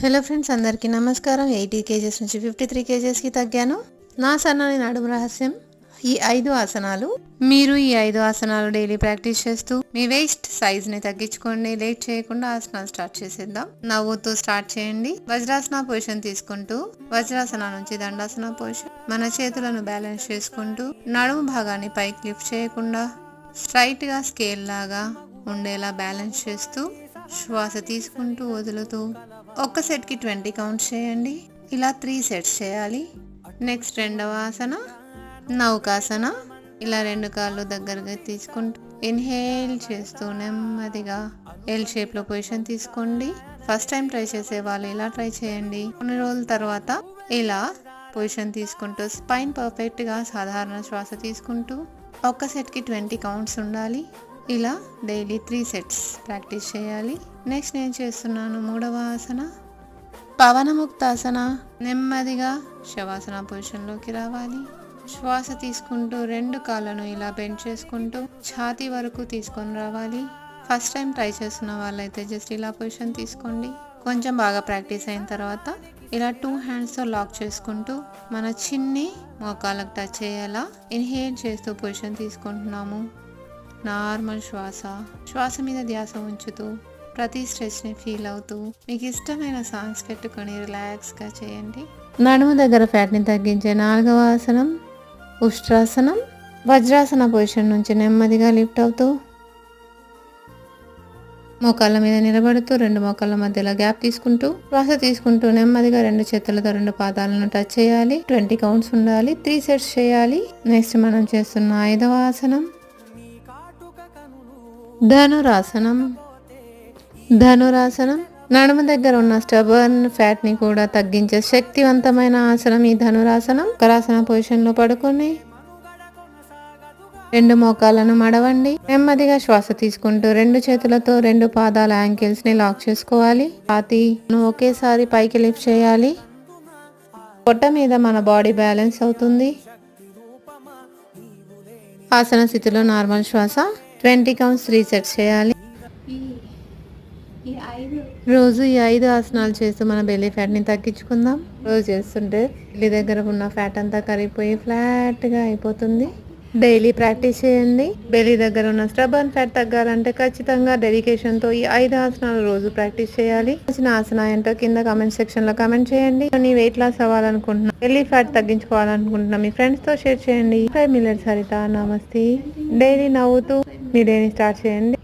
Hello friends అందరికీ నమస్కారం. Eighty kgs నుంచి ఫిఫ్టీ త్రీ కేజెస్కి తగ్గాను. నా సన్నని నడుము రహస్యం ఈ ఐదు ఆసనాలు. మీరు ఈ ఐదు ఆసనాలు డైలీ ప్రాక్టీస్ చేస్తూ మీ వేస్ట్ సైజ్ని తగ్గించుకోండి. లేట్ చేయకుండా ఆసనాలు స్టార్ట్ చేసేద్దాం. నవ్వుతూ స్టార్ట్ చేయండి. వజ్రాసన పొజిషన్ తీసుకుంటూ వజ్రాసన నుంచి దండాసన పొజిషన్ మన చేతులను బ్యాలెన్స్ చేసుకుంటూ నడుము భాగాన్ని పైకి లిఫ్ట్ చేయకుండా స్ట్రైట్గా స్కేల్ లాగా ఉండేలా బ్యాలెన్స్ చేస్తూ శ్వాస తీసుకుంటూ వదులుతూ ఒక సెట్కి ట్వంటీ కౌంట్స్ చేయండి. ఇలా త్రీ సెట్స్ చేయాలి. నెక్స్ట్ రెండవ ఆసన నౌకాసన. ఇలా రెండు కాళ్ళు దగ్గరగా తీసుకుంటూ ఇన్హేల్ చేస్తూ నెమ్మదిగా ఎల్ షేప్లో పొజిషన్ తీసుకోండి. ఫస్ట్ టైం ట్రై చేసే వాళ్ళు ఇలా ట్రై చేయండి. కొన్ని రోజుల తర్వాత ఇలా పొజిషన్ తీసుకుంటూ స్పైన్ పర్ఫెక్ట్గా సాధారణ శ్వాస తీసుకుంటూ ఒక్క సెట్కి ట్వంటీ కౌంట్స్ ఉండాలి. ఇలా డైలీ త్రీ సెట్స్ ప్రాక్టీస్ చేయాలి. నెక్స్ట్ నేను చేస్తున్నాను మూడవ ఆసన పవనముక్తాసన. నెమ్మదిగా శవాసన పొజిషన్లోకి రావాలి. శ్వాస తీసుకుంటూ రెండు కాళ్ళను ఇలా బెండ్ చేసుకుంటూ ఛాతీ వరకు తీసుకొని రావాలి. ఫస్ట్ టైం ట్రై చేస్తున్న వాళ్ళైతే జస్ట్ ఇలా పొజిషన్ తీసుకోండి. కొంచెం బాగా ప్రాక్టీస్ అయిన తర్వాత ఇలా టూ హ్యాండ్స్తో లాక్ చేసుకుంటూ మన చిన్ని మోకాళ్ళకు టచ్ చేయాలా ఇన్హేల్ చేస్తూ పొజిషన్ తీసుకుంటున్నాము. నార్మల్ శ్వాస. శ్వాస మీద ధ్యాస ఉంచుతూ ప్రతి స్ట్రెస్ని ఫీల్ అవుతూ మీకు ఇష్టమైన సాంగ్స్ పెట్టుకొని రిలాక్స్గా చేయండి. నడుము దగ్గర ఫ్యాట్ని తగ్గించే నాలుగవ ఆసనం ఉష్ట్రాసనం వజ్రాసన పొజిషన్ నుంచి నెమ్మదిగా లిఫ్ట్ అవుతూ మోకాళ్ళ మీద నిలబడుతూ రెండు మోకాళ్ళ మధ్యలో గ్యాప్ తీసుకుంటూ శ్వాస తీసుకుంటూ నెమ్మదిగా రెండు చేతులతో రెండు పాదాలను టచ్ చేయాలి. ట్వంటీ కౌంట్స్ ఉండాలి. త్రీ సెట్స్ చేయాలి. నెక్స్ట్ మనం చేస్తున్న ఐదవ ఆసనం ధనురాసనం. ధనురాసనం. నడుము దగ్గర ఉన్న స్టబర్న్ ఫ్యాట్ని కూడా తగ్గించే శక్తివంతమైన ఆసనం ఈ ధనురాసనం. కరాసన పొజిషన్లో పడుకొని రెండు మోకాలను మడవండి. నెమ్మదిగా శ్వాస తీసుకుంటూ రెండు చేతులతో రెండు పాదాల యాంకిల్స్ని లాక్ చేసుకోవాలి. పాతి ఒకేసారి పైకి లిఫ్ట్ చేయాలి. పొట్ట మీద మన బాడీ బ్యాలెన్స్ అవుతుంది. ఆసన స్థితిలో నార్మల్ శ్వాస. ట్వంటీ కౌంట్స్ రీసెట్ చేయాలి. రోజు ఈ ఐదు ఆసనాలు చేస్తూ మన బెల్లీ ఫ్యాట్ని తగ్గించుకుందాం. రోజు చేస్తుంటే బెల్లీ దగ్గర ఉన్న ఫ్యాట్ అంతా కరిగిపోయి ఫ్లాట్గా అయిపోతుంది. డైలీ ప్రాక్టీస్ చేయండి. బెల్లీ దగ్గర ఉన్న స్టబర్న్ ఫ్యాట్ తగ్గాలంటే ఖచ్చితంగా డెడికేషన్తో ఈ ఐదు ఆసనాలు రోజు ప్రాక్టీస్ చేయాలి. వచ్చిన ఆసన ఏంటో కింద కామెంట్ సెక్షన్లో కామెంట్ చేయండి. నీ వెయిట్ లాస్ అవ్వాలనుకుంటున్నా బెల్లీ ఫ్యాట్ తగ్గించుకోవాలనుకుంటున్నా మీ ఫ్రెండ్స్తో షేర్ చేయండి. ఫైవ్ మినిట్స్ హరిత నమస్తే డైలీ నవ్వుతూ మీ స్టార్ట్ చేయండి.